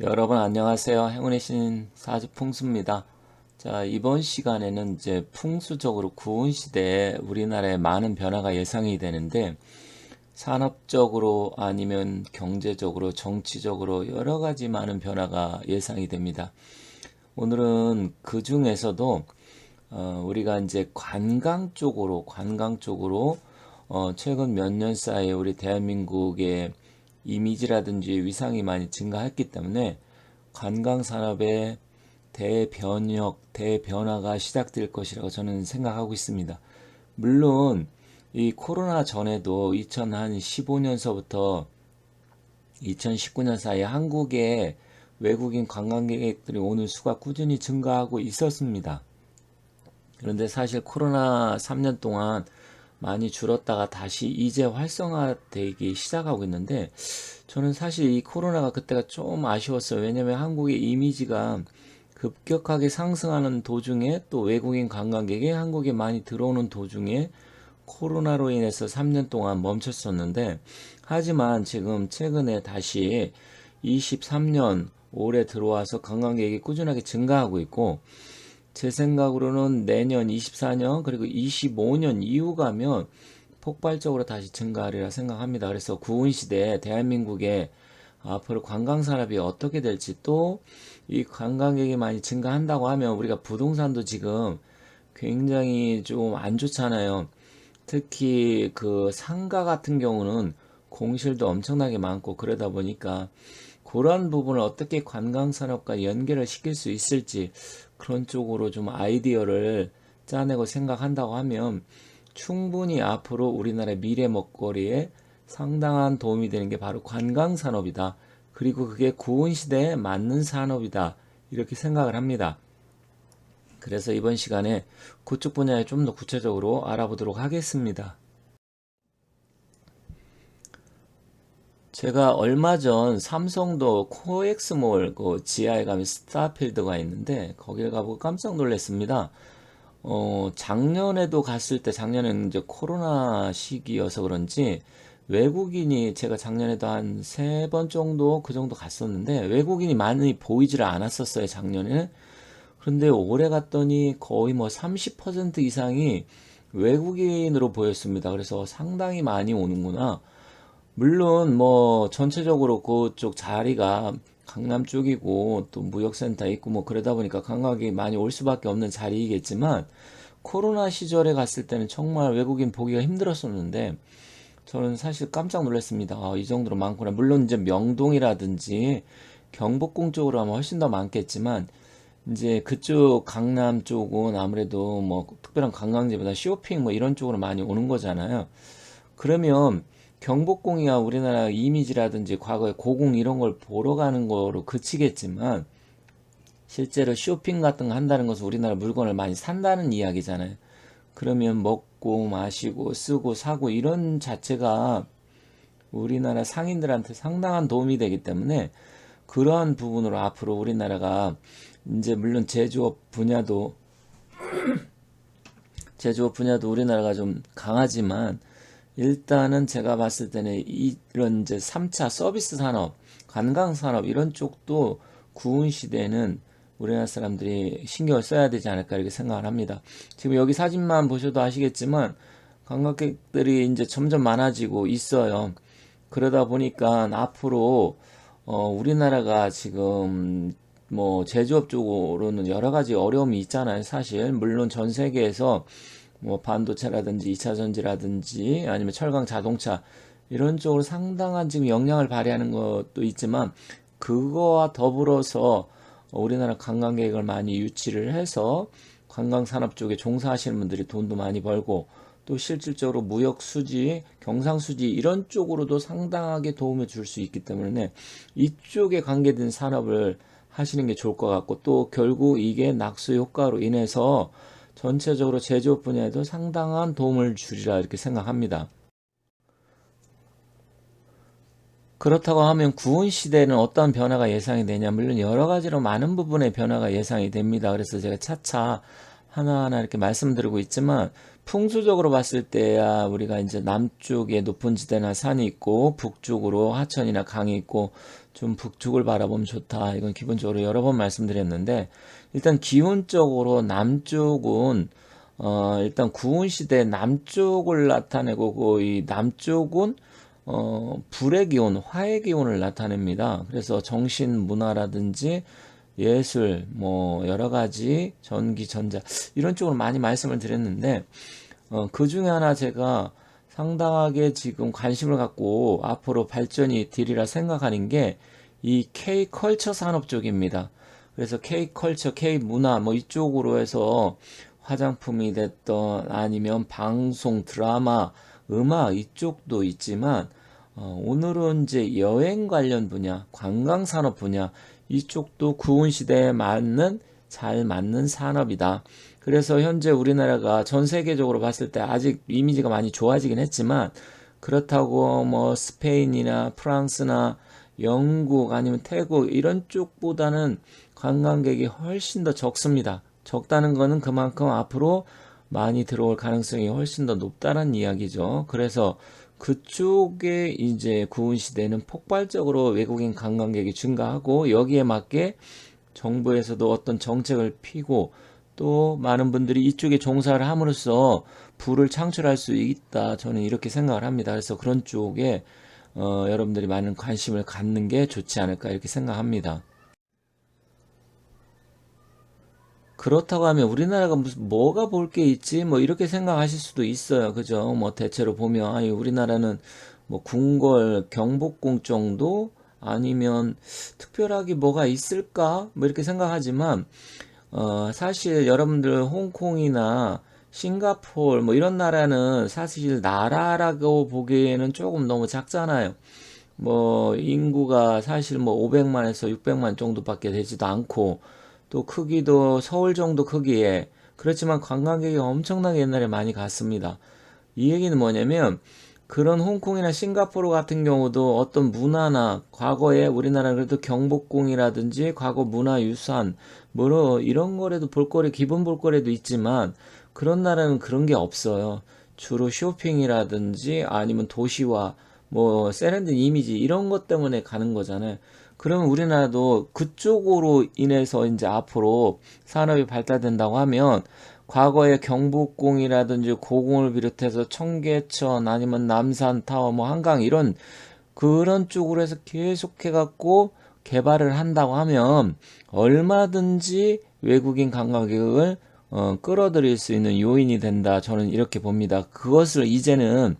여러분 안녕하세요. 행운의 신 사주 풍수입니다. 자, 이번 시간에는 이제 풍수적으로 구운 시대에 우리나라에 많은 변화가 예상이 되는데 산업적으로 아니면 경제적으로 정치적으로 여러 가지 많은 변화가 예상이 됩니다. 오늘은 그 중에서도 어, 우리가 이제 관광 쪽으로 관광 쪽으로 어, 최근 몇 년 사이에 우리 대한민국의 이미지라든지 위상이 많이 증가했기 때문에 관광 산업의 대변혁, 대변화가 시작될 것이라고 저는 생각하고 있습니다. 물론 이 코로나 전에도 2015년서부터 2019년 사이에 한국에 외국인 관광객들이 오는 수가 꾸준히 증가하고 있었습니다. 그런데 사실 코로나 3년 동안 많이 줄었다가 다시 이제 활성화되기 시작하고 있는데 저는 사실 이 코로나가 그때가 좀 아쉬웠어요. 왜냐면 한국의 이미지가 급격하게 상승하는 도중에 또 외국인 관광객이 한국에 많이 들어오는 도중에 코로나로 인해서 3년 동안 멈췄었는데 하지만 지금 최근에 다시 23년 올해 들어와서 관광객이 꾸준하게 증가하고 있고 제 생각으로는 내년 24년 그리고 25년 이후 가면 폭발적으로 다시 증가하리라 생각합니다. 그래서 구은 시대에 대한민국의 앞으로 관광 산업이 어떻게 될지 또 이 관광객이 많이 증가한다고 하면 우리가 부동산도 지금 굉장히 좀 안 좋잖아요. 특히 그 상가 같은 경우는 공실도 엄청나게 많고 그러다 보니까 그런 부분을 어떻게 관광 산업과 연결을 시킬 수 있을지 그런 쪽으로 좀 아이디어를 짜내고 생각한다고 하면 충분히 앞으로 우리나라 미래 먹거리에 상당한 도움이 되는 게 바로 관광 산업이다. 그리고 그게 구은 시대에 맞는 산업이다. 이렇게 생각을 합니다. 그래서 이번 시간에 그쪽 분야에 좀 더 구체적으로 알아보도록 하겠습니다. 제가 얼마 전 삼성도 코엑스몰 그 지하에 가면 스타필드가 있는데 거기를 가보고 깜짝 놀랐습니다. 어, 작년에도 갔을 때 작년에는 이제 코로나 시기여서 그런지 외국인이 제가 작년에도 한 세 번 정도 그 정도 갔었는데 외국인이 많이 보이지를 않았었어요, 작년에. 그런데 올해 갔더니 거의 뭐 30% 이상이 외국인으로 보였습니다. 그래서 상당히 많이 오는구나. 물론 뭐 전체적으로 그쪽 자리가 강남 쪽이고 또 무역센터 있고 뭐 그러다 보니까 관광객이 많이 올 수밖에 없는 자리이겠지만 코로나 시절에 갔을 때는 정말 외국인 보기가 힘들었었는데 저는 사실 깜짝 놀랐습니다. 아, 이 정도로 많구나. 물론 이제 명동이라든지 경복궁 쪽으로 하면 훨씬 더 많겠지만 이제 그쪽 강남 쪽은 아무래도 뭐 특별한 관광지보다 쇼핑 뭐 이런 쪽으로 많이 오는 거잖아요. 그러면 경복궁이야 우리나라 이미지라든지 과거의 고궁 이런 걸 보러 가는 거로 그치겠지만 실제로 쇼핑 같은 거 한다는 것은 우리나라 물건을 많이 산다는 이야기잖아요. 그러면 먹고 마시고 쓰고 사고 이런 자체가 우리나라 상인들한테 상당한 도움이 되기 때문에 그러한 부분으로 앞으로 우리나라가 이제 물론 제조업 분야도 제조업 분야도 우리나라가 좀 강하지만 일단은 제가 봤을 때는 이런 이제 3차 서비스 산업, 관광 산업 이런 쪽도 구은 시대는 우리나라 사람들이 신경을 써야 되지 않을까 이렇게 생각을 합니다. 지금 여기 사진만 보셔도 아시겠지만 관광객들이 이제 점점 많아지고 있어요. 그러다 보니까 앞으로 어 우리나라가 지금 뭐 제조업 쪽으로는 여러 가지 어려움이 있잖아요. 사실 물론 전 세계에서 뭐 반도체라든지 2차 전지라든지 아니면 철강 자동차 이런 쪽으로 상당한 지금 영향을 발휘하는 것도 있지만 그거와 더불어서 우리나라 관광객을 많이 유치를 해서 관광 산업 쪽에 종사하시는 분들이 돈도 많이 벌고 또 실질적으로 무역 수지, 경상 수지 이런 쪽으로도 상당하게 도움을 줄 수 있기 때문에 이쪽에 관계된 산업을 하시는 게 좋을 것 같고 또 결국 이게 낙수 효과로 인해서 전체적으로 제조업 분야에도 상당한 도움을 주리라 이렇게 생각합니다. 그렇다고 하면 구은 시대는 어떤 변화가 예상이 되냐? 물론 여러 가지로 많은 부분의 변화가 예상이 됩니다. 그래서 제가 차차 하나하나 이렇게 말씀드리고 있지만 풍수적으로 봤을 때야 우리가 이제 남쪽에 높은 지대나 산이 있고 북쪽으로 하천이나 강이 있고 좀 북쪽을 바라보면 좋다. 이건 기본적으로 여러 번 말씀드렸는데 일단 기온적으로 남쪽은 어 일단 구운 시대 남쪽을 나타내고 그 이 남쪽은 어 불의 기온, 화의 기온을 나타냅니다. 그래서 정신 문화라든지 예술, 뭐 여러 가지 전기, 전자 이런 쪽으로 많이 말씀을 드렸는데 어, 그 중에 하나 제가 상당하게 지금 관심을 갖고 앞으로 발전이 되리라 생각하는 게 이 K 컬처 산업 쪽입니다. 그래서 K 컬처, K 문화 뭐 이쪽으로 해서 화장품이 됐던 아니면 방송, 드라마, 음악 이쪽도 있지만 어, 오늘은 이제 여행 관련 분야, 관광 산업 분야 이쪽도 구은 시대에 맞는 잘 맞는 산업이다. 그래서 현재 우리나라가 전 세계적으로 봤을 때 아직 이미지가 많이 좋아지긴 했지만 그렇다고 뭐 스페인이나 프랑스나 영국 아니면 태국 이런 쪽보다는 관광객이 훨씬 더 적습니다. 적다는 거는 그만큼 앞으로 많이 들어올 가능성이 훨씬 더 높다는 이야기죠. 그래서 그쪽에 이제 구은 시대는 폭발적으로 외국인 관광객이 증가하고 여기에 맞게 정부에서도 어떤 정책을 피고 또 많은 분들이 이쪽에 종사를 함으로써 부를 창출할 수 있다. 저는 이렇게 생각을 합니다. 그래서 그런 쪽에 어, 여러분들이 많은 관심을 갖는 게 좋지 않을까 이렇게 생각합니다. 그렇다고 하면 우리나라가 무슨 뭐가 볼 게 있지? 뭐 이렇게 생각하실 수도 있어요. 그죠? 뭐 대체로 보면 아니 우리나라는 뭐 궁궐 경복궁 정도? 아니면 특별하게 뭐가 있을까? 뭐 이렇게 생각하지만 어 사실 여러분들 홍콩이나 싱가포르 뭐 이런 나라는 사실 나라라고 보기에는 조금 너무 작잖아요. 뭐 인구가 사실 뭐 500만에서 600만 정도밖에 되지도 않고 또 크기도 서울 정도 크기에 그렇지만 관광객이 엄청나게 옛날에 많이 갔습니다. 이 얘기는 뭐냐면 그런 홍콩이나 싱가포르 같은 경우도 어떤 문화나 과거에 우리나라 그래도 경복궁이라든지 과거 문화유산 뭐로 이런 거라도 볼거리 기본 볼거리도 있지만 그런 나라는 그런 게 없어요. 주로 쇼핑이라든지 아니면 도시와 뭐 세련된 이미지 이런 것 때문에 가는 거잖아요. 그러면 우리나라도 그쪽으로 인해서 이제 앞으로 산업이 발달된다고 하면 과거에 경복궁이라든지 고궁을 비롯해서 청계천 아니면 남산 타워 뭐 한강 이런 그런 쪽으로 해서 계속 해 갖고 개발을 한다고 하면 얼마든지 외국인 관광객을 어, 끌어들일 수 있는 요인이 된다. 저는 이렇게 봅니다. 그것을 이제는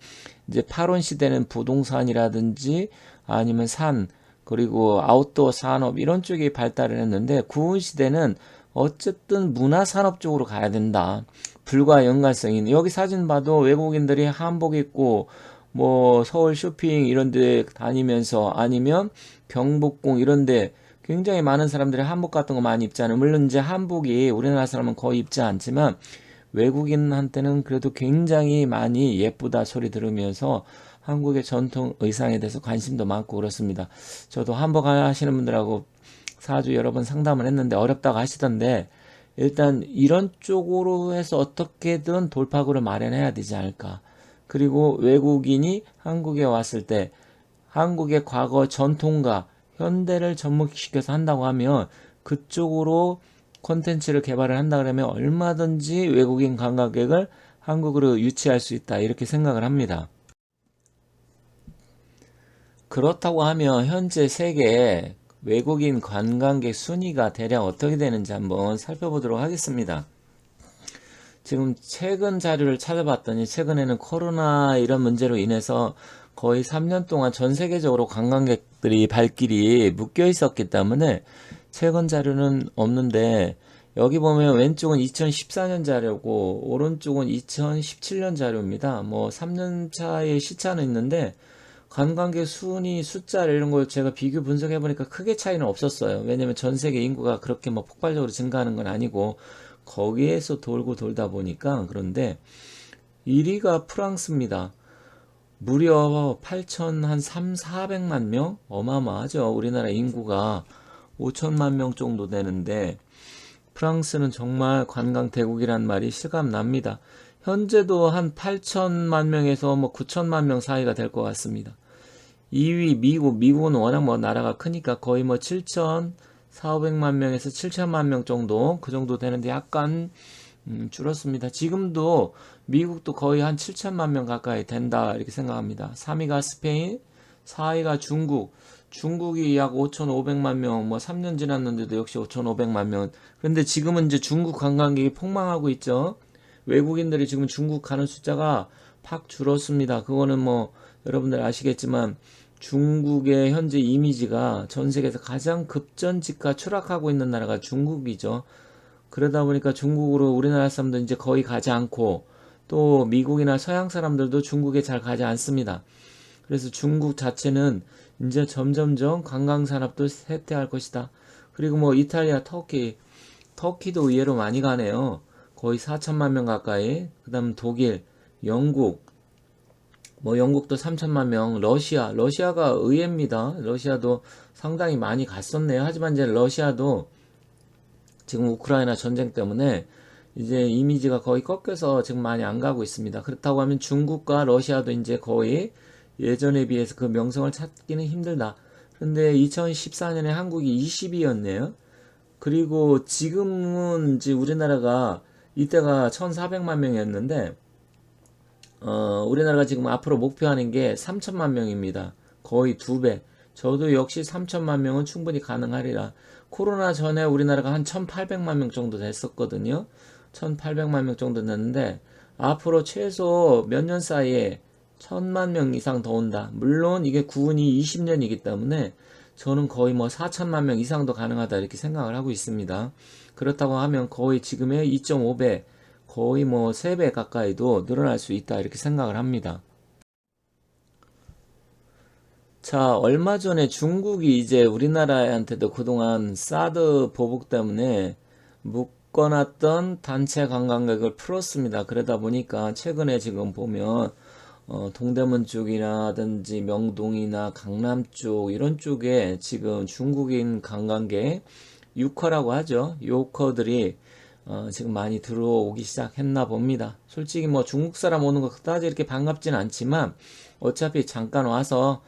이제 8원 시대는 부동산이라든지 아니면 산 그리고 아웃도어 산업 이런 쪽이 발달을 했는데 구은 시대는 어쨌든 문화 산업 쪽으로 가야 된다. 불과 연관성이 여기 사진 봐도 외국인들이 한복 입고 뭐 서울 쇼핑 이런 데 다니면서 아니면 경복궁 이런 데 굉장히 많은 사람들이 한복 같은 거 많이 입잖아요. 물론 이제 한복이 우리나라 사람은 거의 입지 않지만 외국인한테는 그래도 굉장히 많이 예쁘다 소리 들으면서 한국의 전통 의상에 대해서 관심도 많고 그렇습니다. 저도 한복 하시는 분들하고 사주 여러 번 상담을 했는데 어렵다고 하시던데 일단 이런 쪽으로 해서 어떻게든 돌파구를 마련해야 되지 않을까. 그리고 외국인이 한국에 왔을 때 한국의 과거 전통과 현대를 접목시켜서 한다고 하면 그쪽으로 콘텐츠를 개발을 한다 그러면 얼마든지 외국인 관광객을 한국으로 유치할 수 있다 이렇게 생각을 합니다. 그렇다고 하면 현재 세계 외국인 관광객 순위가 대략 어떻게 되는지 한번 살펴보도록 하겠습니다. 지금 최근 자료를 찾아봤더니 최근에는 코로나 이런 문제로 인해서 거의 3년 동안 전 세계적으로 관광객들이 발길이 묶여 있었기 때문에 최근 자료는 없는데 여기 보면 왼쪽은 2014년 자료고 오른쪽은 2017년 자료입니다. 뭐 3년 차의 시차는 있는데 관광객 순위 숫자 이런 걸 제가 비교 분석해 보니까 크게 차이는 없었어요. 왜냐면 전 세계 인구가 그렇게 뭐 폭발적으로 증가하는 건 아니고 거기에서 돌고 돌다 보니까 그런데 1위가 프랑스입니다. 무려 8천 한 3, 400만 명? 어마어마하죠. 우리나라 인구가 5천만 명 정도 되는데 프랑스는 정말 관광 대국이란 말이 실감 납니다. 현재도 한 8천만 명에서 뭐 9천만 명 사이가 될 것 같습니다. 2위 미국, 미국은 워낙 뭐 나라가 크니까 거의 뭐 7천 4,500만 명에서 7천만 명 정도 그 정도 되는데 약간 음, 줄었습니다. 지금도 미국도 거의 한 7천만 명 가까이 된다 이렇게 생각합니다. 3위가 스페인, 4위가 중국. 중국이 약 5,500만 명, 뭐 3년 지났는데도 역시 5,500만 명. 그런데 지금은 이제 중국 관광객이 폭망하고 있죠. 외국인들이 지금 중국 가는 숫자가 팍 줄었습니다. 그거는 뭐 여러분들 아시겠지만 중국의 현재 이미지가 전 세계에서 가장 급전직하 추락하고 있는 나라가 중국이죠. 그러다 보니까 중국으로 우리나라 사람들 이제 거의 가지 않고 또 미국이나 서양 사람들도 중국에 잘 가지 않습니다. 그래서 중국 자체는 이제 점점점 관광 산업도 쇠퇴할 것이다. 그리고 뭐 이탈리아, 터키, 터키도 의외로 많이 가네요. 거의 4천만 명 가까이. 그 다음 독일, 영국, 뭐 영국도 3천만 명, 러시아, 러시아가 의외입니다. 러시아도 상당히 많이 갔었네요. 하지만 이제 러시아도 지금 우크라이나 전쟁 때문에 이제 이미지가 거의 꺾여서 지금 많이 안 가고 있습니다. 그렇다고 하면 중국과 러시아도 이제 거의 예전에 비해서 그 명성을 찾기는 힘들다. 그런데 2014년에 한국이 20위였네요. 그리고 지금은 이제 우리나라가 이때가 1,400만 명이었는데 어, 우리나라가 지금 앞으로 목표하는 게 3천만 명입니다. 거의 두 배. 저도 역시 3천만 명은 충분히 가능하리라. 코로나 전에 우리나라가 한 1,800만 명 정도 됐었거든요. 1,800만 명 정도 됐는데 앞으로 최소 몇 년 사이에 1,000만 명 이상 더 온다. 물론 이게 구분이 20년이기 때문에 저는 거의 뭐 4천만 명 이상도 가능하다 이렇게 생각을 하고 있습니다. 그렇다고 하면 거의 지금의 2.5배 거의 뭐 3배 가까이도 늘어날 수 있다 이렇게 생각을 합니다. 자, 얼마 전에 중국이 이제 우리나라한테도 그동안 사드 보복 때문에 묶어놨던 단체 관광객을 풀었습니다. 그러다 보니까 최근에 지금 보면 어, 동대문 쪽이라든지 명동이나 강남 쪽 이런 쪽에 지금 중국인 관광객 유커라고 하죠. 요커들이 어, 지금 많이 들어오기 시작했나 봅니다. 솔직히 뭐 중국 사람 오는 거 그다지 이렇게 반갑진 않지만 어차피 잠깐 와서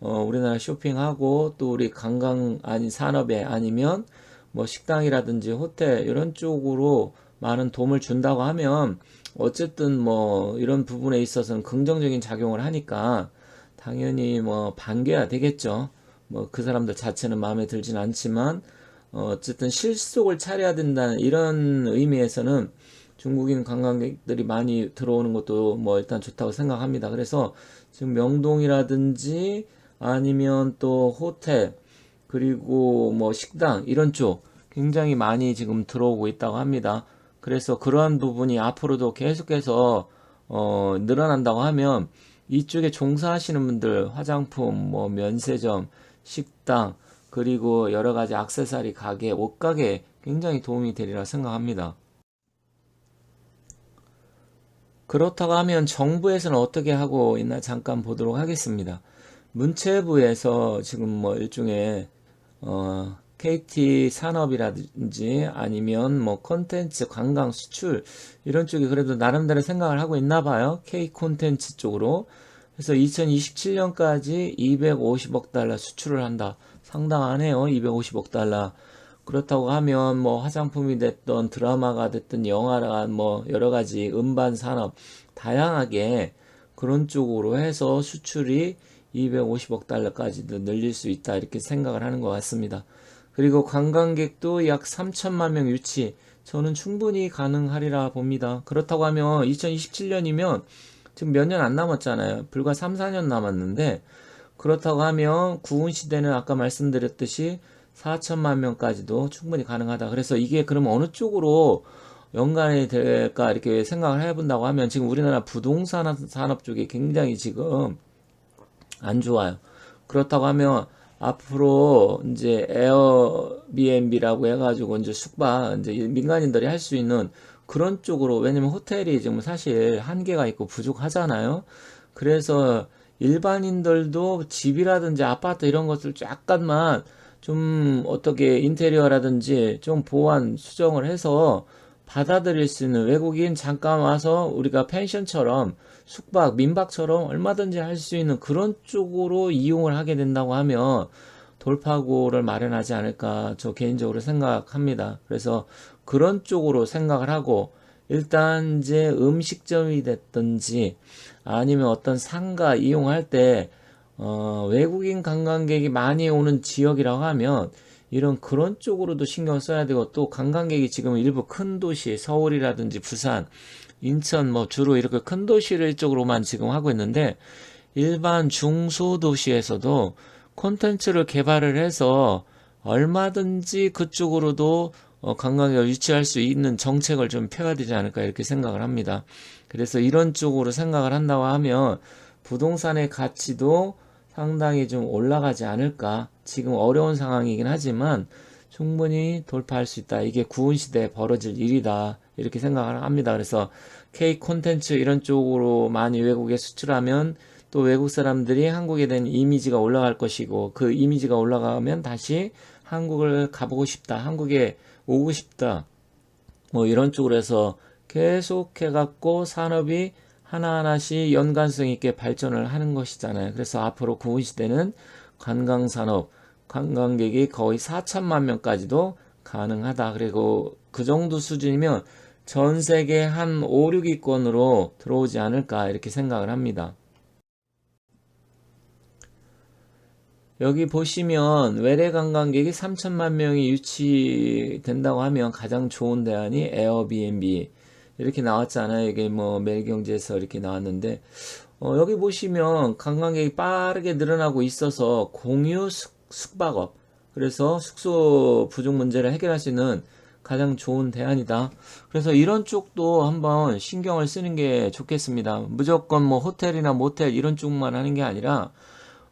어, 우리나라 쇼핑하고 또 우리 관광 아닌 산업에 아니면 뭐 식당이라든지 호텔 이런 쪽으로 많은 도움을 준다고 하면 어쨌든 뭐 이런 부분에 있어서는 긍정적인 작용을 하니까 당연히 뭐 반겨야 되겠죠. 뭐 그 사람들 자체는 마음에 들진 않지만 어, 어쨌든 실속을 차려야 된다는 이런 의미에서는 중국인 관광객들이 많이 들어오는 것도 뭐 일단 좋다고 생각합니다. 그래서 지금 명동이라든지 아니면 또 호텔 그리고 뭐 식당 이런 쪽 굉장히 많이 지금 들어오고 있다고 합니다. 그래서 그러한 부분이 앞으로도 계속해서 어, 늘어난다고 하면 이쪽에 종사하시는 분들 화장품, 뭐 면세점, 식당 그리고 여러 가지 악세사리 가게, 옷가게 굉장히 도움이 되리라 생각합니다. 그렇다고 하면 정부에서는 어떻게 하고 있나 잠깐 보도록 하겠습니다. 문체부에서 지금 뭐 일종의 어, KT 산업이라든지 아니면 뭐 콘텐츠 관광 수출 이런 쪽에 그래도 나름대로 생각을 하고 있나 봐요. K 콘텐츠 쪽으로. 그래서 2027년까지 250억 달러 수출을 한다. 상당하네요. 250억 달러. 그렇다고 하면 뭐 화장품이 됐던 드라마가 됐든 영화라 뭐 여러 가지 음반 산업 다양하게 그런 쪽으로 해서 수출이 250억 달러까지도 늘릴 수 있다 이렇게 생각을 하는 것 같습니다. 그리고 관광객도 약 3천만 명 유치 저는 충분히 가능하리라 봅니다. 그렇다고 하면 2027년이면 지금 몇 년 안 남았잖아요. 불과 3, 4년 남았는데 그렇다고 하면 구운 시대는 아까 말씀드렸듯이 4천만 명까지도 충분히 가능하다. 그래서 이게 그러면 어느 쪽으로 연관이 될까 이렇게 생각을 해본다고 하면 지금 우리나라 부동산 산업 쪽이 굉장히 지금 안 좋아요. 그렇다고 하면 앞으로 이제 에어비앤비라고 해가지고 이제 숙박 이제 민간인들이 할 수 있는 그런 쪽으로 왜냐면 호텔이 지금 사실 한계가 있고 부족하잖아요. 그래서 일반인들도 집이라든지 아파트 이런 것을 약간만 좀 어떻게 인테리어라든지 좀 보완 수정을 해서 받아들일 수 있는 외국인 잠깐 와서 우리가 펜션처럼 숙박, 민박처럼 얼마든지 할 수 있는 그런 쪽으로 이용을 하게 된다고 하면 돌파구를 마련하지 않을까 저 개인적으로 생각합니다. 그래서 그런 쪽으로 생각을 하고 일단 이제 음식점이 됐든지 아니면 어떤 상가 이용할 때 어, 외국인 관광객이 많이 오는 지역이라고 하면 이런 그런 쪽으로도 신경 써야 되고 또 관광객이 지금 일부 큰 도시 서울이라든지 부산 인천 뭐 주로 이렇게 큰 도시를 쪽으로만 지금 하고 있는데 일반 중소도시에서도 콘텐츠를 개발을 해서 얼마든지 그쪽으로도 어, 관광객을 유치할 수 있는 정책을 좀 펴야 되지 않을까 이렇게 생각을 합니다. 그래서 이런 쪽으로 생각을 한다고 하면 부동산의 가치도 상당히 좀 올라가지 않을까. 지금 어려운 상황이긴 하지만 충분히 돌파할 수 있다. 이게 구은 시대에 벌어질 일이다. 이렇게 생각을 합니다. 그래서 K 콘텐츠 이런 쪽으로 많이 외국에 수출하면 또 외국 사람들이 한국에 대한 이미지가 올라갈 것이고 그 이미지가 올라가면 다시 한국을 가보고 싶다. 한국에 오고 싶다. 뭐 이런 쪽으로 해서 계속 해갖고 산업이 하나하나씩 연관성 있게 발전을 하는 것이잖아요. 그래서 앞으로 구은 시대는 관광산업, 관광객이 거의 4천만 명까지도 가능하다. 그리고 그 정도 수준이면 전 세계 한 5, 6위권으로 들어오지 않을까 이렇게 생각을 합니다. 여기 보시면 외래 관광객이 3천만 명이 유치된다고 하면 가장 좋은 대안이 에어비앤비 이렇게 나왔잖아요. 이게 뭐 매일경제에서 이렇게 나왔는데 어, 여기 보시면 관광객이 빠르게 늘어나고 있어서 공유 숙, 숙박업 그래서 숙소 부족 문제를 해결할 수 있는 가장 좋은 대안이다. 그래서 이런 쪽도 한번 신경을 쓰는 게 좋겠습니다. 무조건 뭐 호텔이나 모텔 이런 쪽만 하는 게 아니라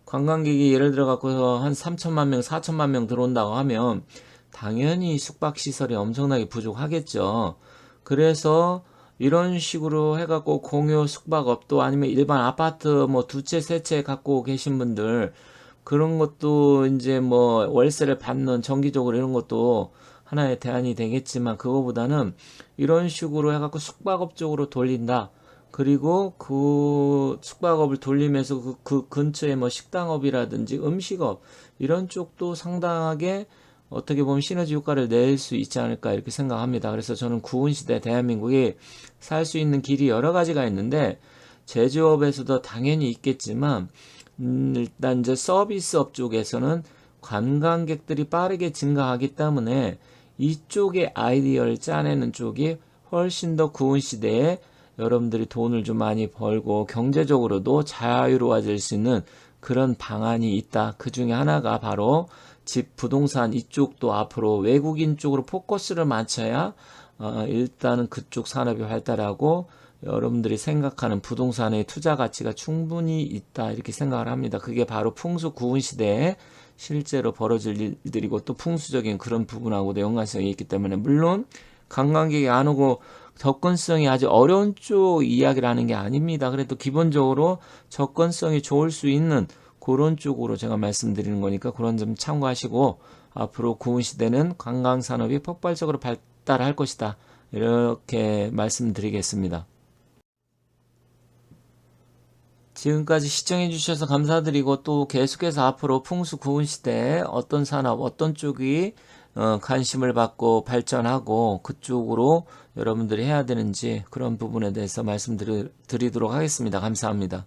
관광객이 예를 들어 갖고서 한 3천만 명, 4천만 명 들어온다고 하면 당연히 숙박 시설이 엄청나게 부족하겠죠. 그래서 이런 식으로 해갖고 공유 숙박업도 아니면 일반 아파트 뭐 두 채, 세 채 갖고 계신 분들 그런 것도 이제 뭐 월세를 받는 정기적으로 이런 것도 하나의 대안이 되겠지만 그거보다는 이런 식으로 해갖고 숙박업 쪽으로 돌린다. 그리고 그 숙박업을 돌리면서 그, 그 근처에 뭐 식당업이라든지 음식업 이런 쪽도 상당하게 어떻게 보면 시너지 효과를 낼 수 있지 않을까 이렇게 생각합니다. 그래서 저는 구은 시대 대한민국이 살 수 있는 길이 여러 가지가 있는데 제조업에서도 당연히 있겠지만 음, 일단 이제 서비스업 쪽에서는 관광객들이 빠르게 증가하기 때문에 이쪽의 아이디어를 짜내는 쪽이 훨씬 더 구은 시대에 여러분들이 돈을 좀 많이 벌고 경제적으로도 자유로워질 수 있는 그런 방안이 있다. 그 중에 하나가 바로 집 부동산 이쪽도 앞으로 외국인 쪽으로 포커스를 맞춰야 어, 일단은 그쪽 산업이 활달하고 여러분들이 생각하는 부동산의 투자 가치가 충분히 있다 이렇게 생각을 합니다. 그게 바로 풍수 구은 시대에 실제로 벌어질 일들이고 또 풍수적인 그런 부분하고도 연관성이 있기 때문에 물론 관광객이 안 오고 접근성이 아주 어려운 쪽 이야기를 하는 게 아닙니다. 그래도 기본적으로 접근성이 좋을 수 있는 그런 쪽으로 제가 말씀드리는 거니까 그런 점 참고하시고 앞으로 구은 시대는 관광 산업이 폭발적으로 발달할 것이다. 이렇게 말씀드리겠습니다. 지금까지 시청해 주셔서 감사드리고 또 계속해서 앞으로 풍수 구은 시대에 어떤 산업, 어떤 쪽이 어, 관심을 받고 발전하고 그쪽으로 여러분들이 해야 되는지 그런 부분에 대해서 말씀드리도록 하겠습니다. 감사합니다.